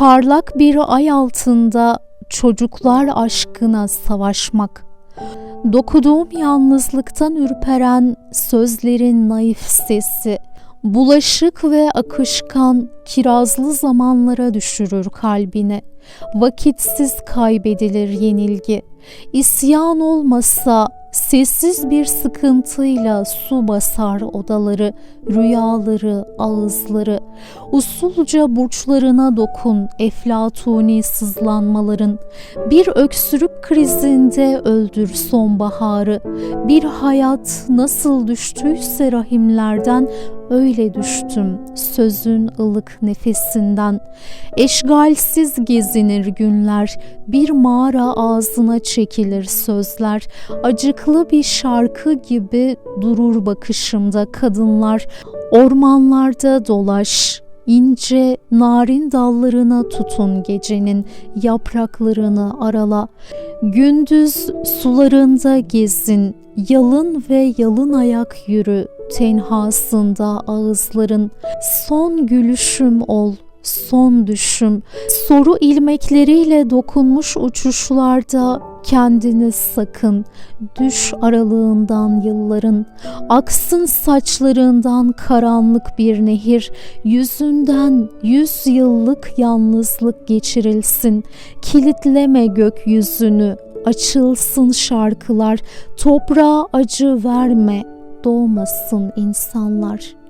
Parlak bir ay altında çocuklar aşkına savaşmak. Dokuduğum yalnızlıktan ürperen sözlerin naif sesi, bulaşık ve akışkan kirazlı zamanlara düşürür kalbine. Vakitsiz kaybedilir yenilgi. İsyan olmasa sessiz bir sıkıntıyla su basar odaları, rüyaları, ağızları. Usulca burçlarına dokun eflatuni sızlanmaların. Bir öksürük krizinde öldür sonbaharı. Bir hayat nasıl düştüyse rahimlerden öyle düştüm sözün ılık nefesinden. Eşgalsiz gezinir günler, bir mağara ağzına çekilir sözler. Acıklı bir şarkı gibi durur bakışımda kadınlar. Ormanlarda dolaş, ince narin dallarına tutun gecenin yapraklarını arala. Gündüz sularında gezin, yalın ve yalın ayak yürü tenhasında ağızların. Son gülüşüm ol, son düşüm. Soru ilmekleriyle dokunmuş uçuşlarda kendini sakın. Düş aralığından yılların. Aksın saçlarından karanlık bir nehir. Yüzünden yüz yıllık yalnızlık geçirilsin. Kilitleme gökyüzünü. Açılsın şarkılar. Toprağa acı verme. Doğmasın insanlar.''